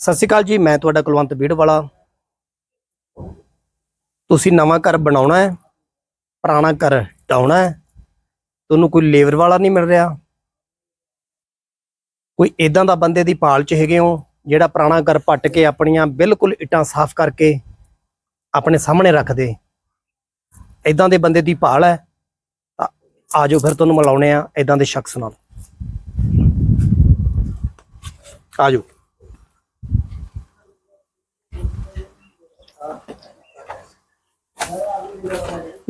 ਸਤਿ ਸ਼੍ਰੀ ਅਕਾਲ ਜੀ, ਮੈਂ ਤੁਹਾਡਾ ਕੁਲਵੰਤ ਬੀੜ ਵਾਲਾ ਤੁਸੀਂ ਨਵਾਂ ਘਰ ਬਣਾਉਣਾ ਹੈ, ਪੁਰਾਣਾ ਘਰ ਢਾਉਣਾ ਹੈ, ਤੁਹਾਨੂੰ ਕੋਈ ਲੇਬਰ ਵਾਲਾ ਨਹੀਂ ਮਿਲ ਰਿਹਾ। ਕੋਈ ਇਦਾਂ ਦਾ ਬੰਦੇ ਦੀ ਭਾਲ ਚ ਹੈਗੇ ਹੋ, ਜਿਹੜਾ ਪੁਰਾਣਾ ਘਰ ਪੱਟ ਕੇ ਆਪਣੀਆਂ ਬਿਲਕੁਲ ਇੱਟਾਂ ਸਾਫ਼ ਕਰਕੇ ਆਪਣੇ ਸਾਹਮਣੇ ਰੱਖ ਦੇ। ਇਦਾਂ ਦੇ ਬੰਦੇ ਦੀ ਭਾਲ ਹੈ, ਤਾਂ ਆਜੋ ਫਿਰ ਤੁਹਾਨੂੰ ਮਿਲਾਉਣੇ ਆ ਇਦਾਂ ਦੇ ਸ਼ਖਸ ਨਾਲ। ਆਜੋ।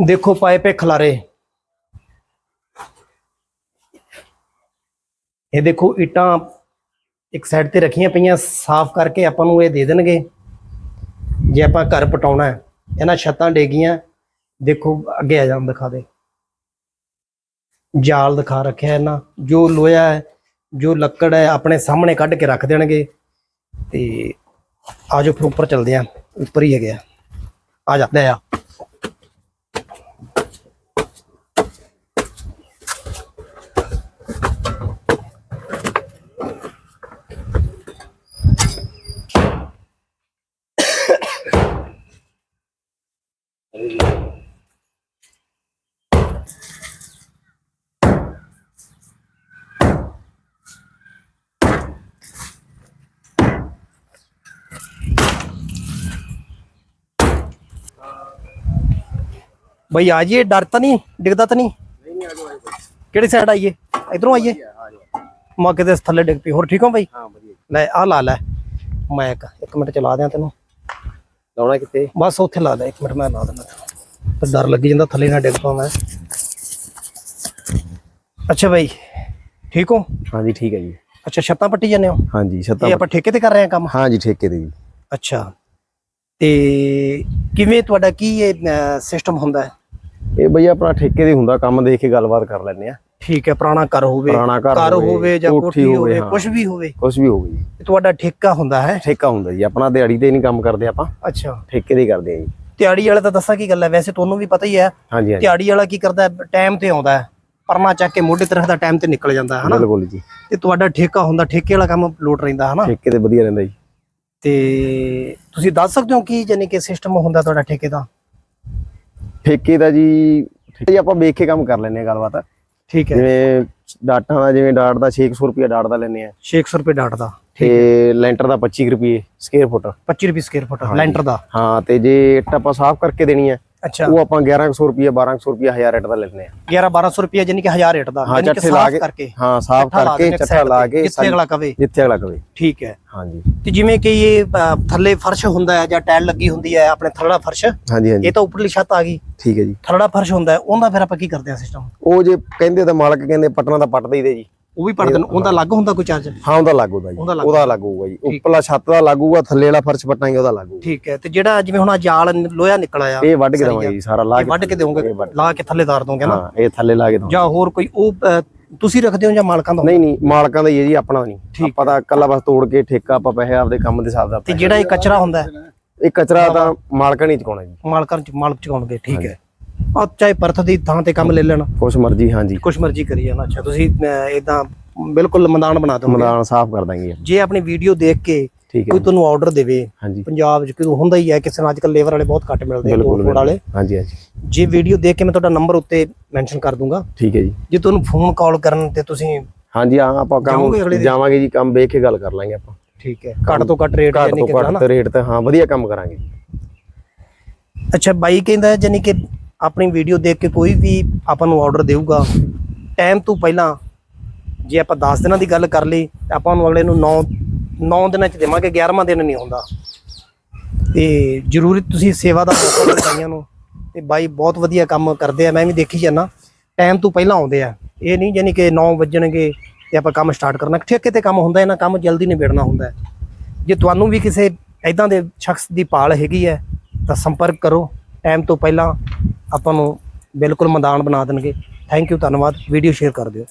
ਦੇਖੋ ਪਾਏ ਪੇ ਖਲਾਰੇ। ਇਹ ਦੇਖੋ ਇਟਾਂ ਇੱਕ ਸਾਈਡ ਤੇ ਰੱਖੀਆਂ ਪਈਆਂ, ਸਾਫ਼ ਕਰਕੇ ਆਪਾਂ ਨੂੰ ਇਹ ਦੇ ਦੇਣਗੇ। ਜੇ ਆਪਾਂ ਘਰ ਪਟਾਉਣਾ ਹੈ, ਇਹਨਾਂ ਛੱਤਾਂ ਡੇਗੀਆਂ। ਦੇਖੋ ਅੱਗੇ ਆ ਜਾਣ, ਦਿਖਾ ਦੇ। ਜਾਲ ਦਿਖਾ ਰੱਖਿਆ ਇਹਨਾਂ, ਜੋ ਲੋਹਾ ਹੈ, ਜੋ ਲੱਕੜ ਹੈ, ਆਪਣੇ ਸਾਹਮਣੇ ਕੱਢ ਕੇ ਰੱਖ ਦੇਣਗੇ। ਤੇ ਆਜੋ ਫਿਰ ਉੱਪਰ ਚਲਦੇ ਆ ਉੱਪਰ ਹੀ ਹੈਗੇ ਆ। ਆ ਜਾ ਲੈ ਆ। ਬਈ ਆ ਜਾਈਏ ਡਰ ਤਾਂ ਨਹੀਂ ਡਿੱਗਦਾ ਤਾਂ ਨਹੀਂ? ਕਿਹੜੀ ਸਾਈਡ ਆਈਏ? ਇਧਰੋਂ ਆਈਏ? ਮੈਂ ਕਿਤੇ ਥੱਲੇ ਡਿੱਗ ਪਈ ਹੋਰ ਠੀਕ ਹੋ ਬਈ? ਹਾਂ ਵਧੀਆ। ਲੈ ਆ ਲਾ ਲੈ। ਮੈਂ ਇੱਕ ਮਿੰਟ ਚਲਾ ਦਿਆਂ ਤੈਨੂੰ। ਲਾਉਣਾ ਕਿੱਥੇ ਬਸ ਉੱਥੇ ਲਾ ਲੈ ਇੱਕ ਮਿੰਟ ਮੈਂ ਲਾ ਦਿੰਦਾ। ਤੇ ਡਰ ਲੱਗੀ ਜਾਂਦਾ ਥੱਲੇ ਨਾ ਡਿੱਗ ਪਾਵਾਂ ਮੈਂ। ਅੱਛਾ ਬਈ ਠੀਕ ਹੋ? ਹਾਂਜੀ ਠੀਕ ਹੈ ਜੀ। ਅੱਛਾ ਛੱਤਾਂ ਪੱਟੀ ਜਾਂਦੇ ਹੋ? ਹਾਂਜੀ ਛੱਤਾਂ ਇਹ ਆਪਾਂ ਠੇਕੇ ਤੇ ਕਰ ਰਹੇ ਹਾਂ ਕੰਮ? ਹਾਂਜੀ ਠੇਕੇ ਦੇ ਜੀ। ਅੱਛਾ। ਤੇ ਕਿਵੇਂ ਤੁਹਾਡਾ ਕੀ ਇਹ ਸਿਸਟਮ ਹੁੰਦਾ ਹੈ? ਇਹ ਬਈ ਆਪਣਾ ਠੇਕੇ ਦੇ ਹੁੰਦਾ ਕੰਮ ਦੇਖ ਕੇ ਗੱਲਬਾਤ ਕਰ ਲੈਂਦੇ ਆ ਠੀਕ ਹੈ ਪੁਰਾਣਾ ਘਰ ਹੋਵੇ ਪੁਰਾਣਾ ਘਰ ਹੋਵੇ, ਜਾਂ ਕੋਠੀ ਹੋਵੇ, ਹਾਂ। ਕੁਝ ਵੀ ਹੋਵੇ। ਕੁਝ ਵੀ ਹੋਵੇ ਜੀ। ਤੁਹਾਡਾ ਠੇਕਾ ਹੁੰਦਾ ਹੈ? ਠੇਕਾ ਹੁੰਦਾ ਜੀ ਆਪਣਾ ਦਿਹਾੜੀ ਤੇ ਨਹੀਂ ਕੰਮ ਕਰਦੇ ਆਪਾਂ। ਅੱਛਾ। ਠੇਕੇ ਦੇ ਹੀ ਕਰਦੇ ਆ ਜੀ। ਦਿਹਾੜੀ ਵਾਲਾ ਤਾਂ ਦੱਸਾਂ ਕੀ ਗੱਲ ਹੈ ਵੈਸੇ ਤੁਹਾਨੂੰ ਵੀ ਪਤਾ ਹੀ ਹੈ ਦਿਹਾੜੀ ਵਾਲਾ ਕੀ ਕਰਦਾ ਟਾਈਮ ਤੇ ਆਉਂਦਾ ਹੈ ਪਰਨਾ ਚੱਕ ਕੇ ਮੋਢੇ ਤੇ ਰੱਖਦਾ ਟਾਈਮ ਤੇ ਨਿਕਲ ਜਾਂਦਾ ਹੈ ਹਨਾ? ਬਿਲਕੁਲ ਜੀ। ਤੇ ਤੁਹਾਡਾ ਠੇਕਾ ਹੁੰਦਾ ਠੇਕੇ ਵਾਲਾ ਕੰਮ ਲੋਟ ਰਹਿੰਦਾ ਹਨਾ? ਠੇਕੇ ਤੇ ਵਧੀਆ ਰਹਿੰਦਾ ਜੀ। ਤੇ ਤੁਸੀਂ ਦੱਸ ਸਕਦੇ ਹੋ ਕੀ ਜਾਨੀ ਕਿ ਸਿਸਟਮ ਹੁੰਦਾ ਤੁਹਾਡਾ ਠੇਕੇ ਦਾ? ਠੇਕੇ ਦਾ ਜੀ ਠੇਕੇ ਜੀ ਆਪਾਂ ਵੇਖ ਕੇ ਕੰਮ ਕਰ ਲੈਂਦੇ ਆ ਗੱਲਬਾਤ। ਠੀਕ ਹੈ। ਜਿਵੇਂ ਡਾਟਾਂ ਦਾ ਜਿਵੇਂ ਡਾਟ ਦਾ 600 ਰੁਪਏ ਡਾਟ ਦਾ ਲੈਂਦੇ ਆ 600 ਰੁਪਏ ਡਾਟ ਦਾ ਤੇ ਲੈਂਟਰ ਦਾ 25 ਰੁਪਏ ਸਕੁਅਰ ਫੁੱਟ 25 ਰੁਪਏ ਸਕੁਅਰ ਫੁੱਟ ਲੈਂਟਰ ਦਾ। ਹਾਂ ਤੇ ਜੇ ਇੱਟ ਆਪਾਂ ਸਾਫ਼ ਕਰਕੇ ਦੇਣੀ ਆ ਅੱਛਾ। ਉਹ ਆਪਾਂ 1100 ਰੁਪਏ 1200 ਰੁਪਏ 1000 ਇੱਟ ਦਾ ਲੈਂਦੇ ਆ। 11 1200 ਰੁਪਏ ਜਾਨੀ ਕਿ 1000 ਰੇਟ ਦਾ। ਹਾਂ ਚੱਠੇ ਲਾ ਕੇ ਹਾਂ ਸਾਫ਼ ਕਰਕੇ ਚੱਠਾ ਲਾ ਕੇ ਜਿੱਥੇ ਅਗਲਾ ਕਵੇ। ਜਿੱਥੇ ਅਗਲਾ ਕਵੇ। ਠੀਕ ਹੈ। ਹਾਂਜੀ। ਤੇ ਜਿਵੇਂ ਕਿ ਇਹ ਥੱਲੇ ਫਰਸ਼ ਹੁੰਦਾ ਹੈ ਜਾਂ ਟਾਇਲ ਲੱਗੀ ਹੁੰਦੀ ਹੈ ਆਪਣੇ ਥੱਲੜਾ ਫਰਸ਼ ਹਾਂਜੀ ਹਾਂਜੀ। ਇਹ ਤਾਂ ਉੱਪਰਲੀ ਛੱਤ ਆ ਗਈ। ਠੀਕ ਹੈ ਜੀ। ਥੱਲੜਾ ਫਰਸ਼ ਹੁੰਦਾ ਹੈ ਉਹਦਾ ਫਿਰ ਆਪਾਂ ਕੀ ਕਰਦੇ ਆ ਸਿਸਟਮ ਉਹ ਜੇ ਕਹਿੰਦੇ ਤਾਂ ਮਾਲਕ ਕਹਿੰਦੇ ਪਟਨਾ ਦਾ ਪੱਟ ਦੇਈਦੇ ਜੀ। ਉਹ ਵੀ ਪੜਦਨ ਉਹਦਾ ਅਲੱਗ ਹੁੰਦਾ ਕੋਈ ਚਾਰਜ? ਹਾਂ ਉਹਦਾ ਲੱਗੂਗਾ ਜੀ। ਉਹਦਾ ਲੱਗ ਉਹਦਾ ਲੱਗੂਗਾ ਜੀ। ਉੱਪਰਲਾ ਛੱਤ ਦਾ ਲੱਗੂਗਾ ਥੱਲੇ ਵਾਲਾ ਫਰਸ਼ ਪਟਾਂਗੇ ਉਹਦਾ ਲੱਗੂਗਾ ਠੀਕ ਹੈ ਤੇ ਜਿਹੜਾ ਜਿਵੇਂ ਹੁਣ ਆਹ ਜਾਲ ਲੋਹਾ ਨਿਕਲ ਆਇਆ ਇਹ ਵੱਢ ਕੇ ਦਵਾਂਗੇ ਜੀ ਸਾਰਾ ਲਾ ਇਹ ਵੱਢ ਕੇ ਦੇਵੋਗੇ ਲਾ ਕੇ ਥੱਲੇ ਤਾਰ ਦੋਗੇ ਨਾ? ਹਾਂ ਇਹ ਥੱਲੇ ਲਾ ਕੇ ਦਵਾਂਗੇ। ਜਾਂ ਹੋਰ ਕੋਈ ਉਹ ਤੁਸੀਂ ਰੱਖਦੇ ਹੋ ਜਾਂ ਮਾਲਕਾਂ ਦਾ? ਨਹੀਂ ਨਹੀਂ ਮਾਲਕਾਂ ਦਾ ਹੀ ਹੈ ਜੀ ਆਪਣਾ ਨਹੀਂ। ਆਪਾਂ ਤਾਂ ਇਕੱਲਾ ਬਸ ਤੋੜ ਕੇ ਠੇਕਾ ਆਪਾਂ ਪੈਸੇ ਆਪਦੇ ਕੰਮ ਦੇ ਹਿਸਾਬ ਦਾ ਤੇ ਜਿਹੜਾ ਇਹ ਕਚਰਾ ਹੁੰਦਾ ਹੈ? ਇਹ ਕਚਰਾ ਤਾਂ ਮਾਲਕਾਂ ਨਹੀਂ ਚੁਕਾਉਣਾ ਜੀ। ਮਾਲਕਾਂ ਚ ਮਾਲਕ ਚੁਕਾਉਣਗੇ ਠੀਕ ਹੈ। ਆ ਚਾਹੇ ਪਰਥ ਦੀ ਥਾਂ ਤੇ ਕੰਮ ਲੈ ਲੈਣ। ਕੁਛ ਮਰਜ਼ੀ ਹਾਂਜੀ। ਕੁਛ ਮਰਜ਼ੀ ਕਰੀ ਜਾਣਾ। ਅੱਛਾ ਤੁਸੀਂ ਇਦਾਂ ਬਿਲਕੁਲ ਮੈਦਾਨ ਬਣਾ ਦੋਗੇ ਮੈਦਾਨ ਸਾਫ਼ ਕਰ ਦਾਂਗੇ। ਜੀ। ਆਪਣੀ ਵੀਡੀਓ ਦੇਖ ਕੇ ਕੋਈ ਤੁਹਾਨੂੰ ਆਰਡਰ ਦੇਵੇ ਪੰਜਾਬ 'ਚ ਕਿਉਂ ਹੁੰਦਾ ਹੀ ਹੈ ਕਿਸੇ ਨੂੰ ਅੱਜਕੱਲ ਲੇਬਰ ਵਾਲੇ ਬਹੁਤ ਘੱਟ ਮਿਲਦੇ ਆ ਤੋੜ ਵਾਲੇ। ਹਾਂਜੀ ਹਾਂਜੀ। ਜੇ ਵੀਡੀਓ ਦੇਖ ਕੇ ਮੈਂ ਤੁਹਾਡਾ ਨੰਬਰ ਉੱਤੇ ਮੈਂਸ਼ਨ ਕਰ ਦੂੰਗਾ। ਠੀਕ ਹੈ ਜੀ। ਜੇ ਤੁਹਾਨੂੰ ਫੋਨ ਕਾਲ ਕਰਨ ਤੇ ਤੁਸੀਂ ਹਾਂਜੀ ਹਾਂ ਆਪਾਂ ਕੰਮ? ਜਾਵਾਂਗੇ ਜੀ ਕੰਮ ਵੇਖ ਕੇ ਗੱਲ ਕਰ ਲਾਂਗੇ ਆਪਾਂ। ਠੀਕ ਹੈ। ਘੱਟ ਤੋਂ ਘੱਟ ਰੇਟ ਘੱਟ ਜਾਨੀ ਤੋਂ ਕਿ ਘੱਟ ਰੇਟ ਤੇ ਹਾਂ ਵਧੀਆ ਕੰਮ ਕਰਾਂਗੇ ਅੱਛਾ ਬਾਈ ਕਹਿੰਦਾ ਜਾਨੀ ਕਿ ਆਪਣੀ ਵੀਡੀਓ ਦੇਖ ਕੇ ਕੋਈ ਵੀ ਆਪਾਂ ਨੂੰ ਆਰਡਰ ਦੇਊਗਾ ਟਾਈਮ ਤੋਂ ਪਹਿਲਾਂ ਜੇ ਆਪਾਂ 10 ਦਿਨਾਂ ਦੀ ਗੱਲ ਕਰ ਲਈ, ਤਾਂ ਆਪਾਂ ਨੂੰ ਅਗਲੇ ਨੂੰ 9 9 ਦਿਨਾਂ ਚ ਦੇਵਾਂਗੇ 11ਵਾਂ ਦਿਨ ਨਹੀਂ ਆਉਂਦਾ। ਤੇ ਜ਼ਰੂਰੀ ਤੁਸੀਂ ਸੇਵਾ ਦਾ ਮੌਕਾ ਦਿਓ ਨੂੰ, ਤੇ ਬਾਈ ਬਹੁਤ ਵਧੀਆ ਕੰਮ ਕਰਦੇ ਆ, ਮੈਂ ਵੀ ਦੇਖੀ ਜਾਂਦਾ ਟਾਈਮ ਤੋਂ ਪਹਿਲਾਂ ਆਉਂਦੇ ਆ। ਇਹ ਨਹੀਂ ਜਾਨੀ ਕਿ 9 ਵੱਜਣਗੇ ਤੇ ਆਪਾਂ ਕੰਮ ਸਟਾਰਟ ਕਰਨਾ, ਠੇਕੇ ਤੇ ਕੰਮ ਹੁੰਦਾ, ਇਹਨਾਂ ਕੰਮ ਜਲਦੀ ਨਿਬੇੜਨਾ ਹੁੰਦਾ ਜੇ ਤੁਹਾਨੂੰ ਵੀ ਕਿਸੇ ਐਦਾਂ ਦੇ ਸ਼ਖਸ ਦੀ ਭਾਲ ਹੈਗੀ ਹੈ, ਤਾਂ ਸੰਪਰਕ ਕਰੋ ਟਾਈਮ ਤੋਂ ਪਹਿਲਾਂ ਆਪਾਂ ਨੂੰ ਬਿਲਕੁਲ ਮੈਦਾਨ ਬਣਾ ਦੇਣਗੇ। ਥੈਂਕ ਯੂ ਧੰਨਵਾਦ। ਵੀਡੀਓ ਸ਼ੇਅਰ ਕਰ ਦਿਓ।